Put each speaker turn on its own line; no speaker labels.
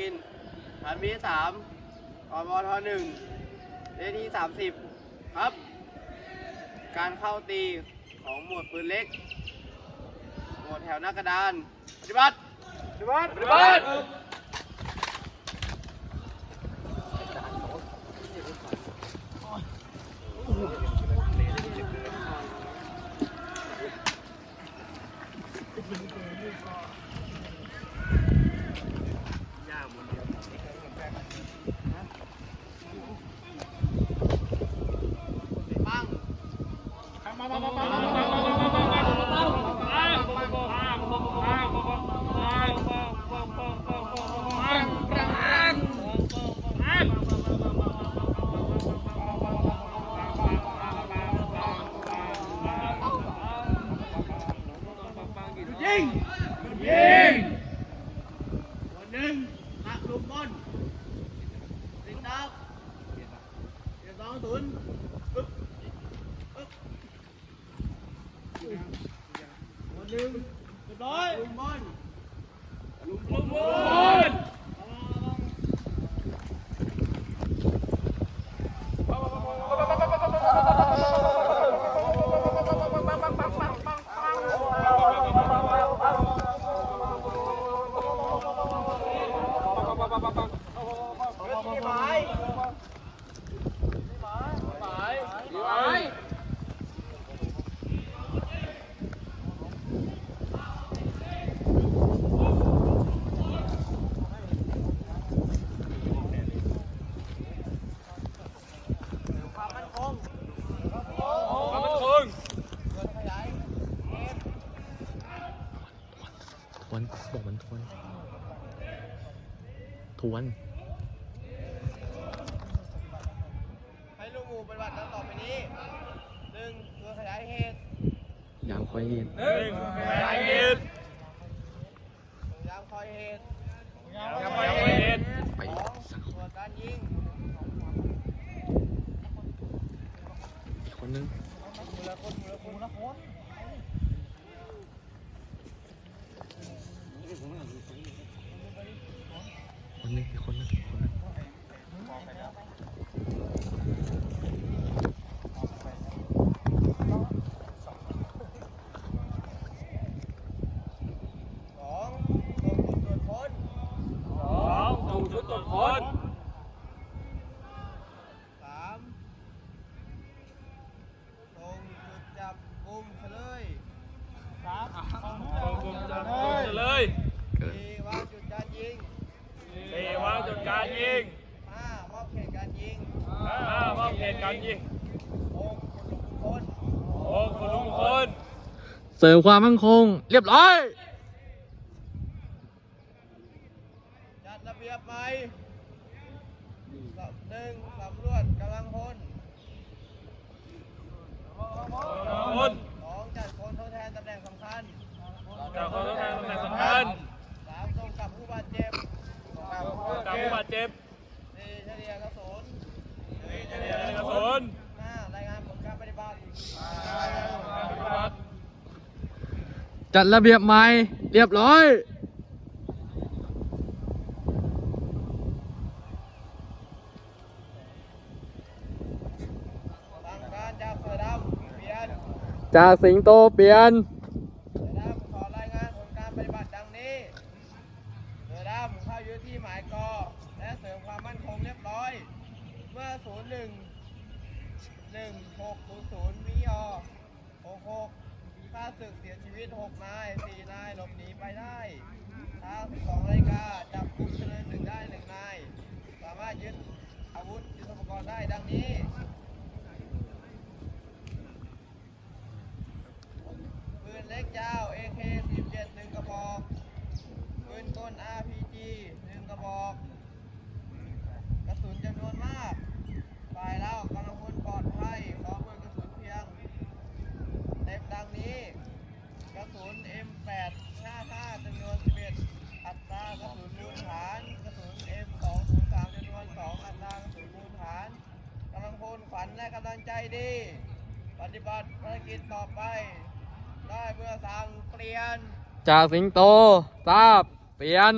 อินทร์ฐานมีสามกมทหนึ่งเลขที่สามสิบครับ การเข้าตีของหมวดปืนเล็ก หมวดแถวหน้ากระดาน ปฏิบัติ ปฏิบัติ ปฏิบัติ ปัง ยิงยิงคนหนึ่งหักลูกบอลติดดาวเดี๋ยวสองศูนย์ปึ๊บปึ๊บคน หนึ่งเรียบร้อยบอลกบอล ที่หมายหมายหมาย ความมั่นคง
ความมั่นคง
เกิดขยายเกม
ทวนบอกมันทวน ทวน
ให้ลูกหมู่ปฏิบัติดังต่อไปนี้หนึ่งเกิดขยายเหตุ
ยามคอยเห็น
หนึ่งขยายเหตุ
ยามคอยเหตุ
ยามคอยเหตุ
ไป
สอง
สัก
ตรวจการยิง
อีกคนนึง
มือละคนมือละคนมือละคน
คนนึงอีกคนนึงคนนั้
น
เลยสา
มสองจุดจับกุมเฉลยสาม
ส่งจุดจับกุมเลย
กา
รยิงห้ามอบเขตการยิง
ห้ามอบเขตการยิง
หกคนลุกคน
หกคนลุงคน
เสริมความมั่นคง เรียบร้อย
จัดระเบียบใหม่หนึ่งสำรวจกำลังพล
คน
สองจัดคนทดแทนตำแหน่งสำคัญ
จากคนทำงานตำแหน่งสำคัญ
สามส่งกลับผู้บาดเจ็บส่งกลับผู้บาด
จาก
เจ็
ผู้
บบา
ดเจ็บ
สี่เฉลี่ยกระสุน
เฉลี่ยกระสุน
ห้ารายงานผลการปฏิบัติ
ปฏิบัติ
จัดระเบียบใหม่เรียบร้อย
จ่ารจากสือดำเปลี่ยน
จากสิงโตเปลี่ยน
เสือดำขอรายงานผลการปฏิบัติดังนี้เสือดำเข้ายึดที่หมายกอและเสริมความมั่นคงเรียบร้อย เมื่อ 01 1600มิอ66 ข้าศึกเสียชีวิต6นาย4นายหลบหนีไปได้ทาง12นาฬิกาจับกลุ่มเฉลยหนึ่งได้1นาย สามารถยึดอาวุธยุทโธปกรณ์ได้ดังนี้ปืนเล็กยาว AK47 หนึ่งกระบอกปืนกล RPG หนึ่งกระบอกระสุนจำนวนมากฝ่ายเรากำลังพลปลอดภัยขอปืนกระสุนเพียงเต็มดังนี้ กระสุน M8 55จำนวน 11 อัตรากระสุนมูลฐาน กระสุน M203 จำนวน 2 อัตรากระสุนมูลฐานกำลันและกำลังใจดี ปฏิบัติภารกิจต่อไป ได้เพื่อสั่งเปลี่ยน
จากสิงโตทราบเปลี่ยน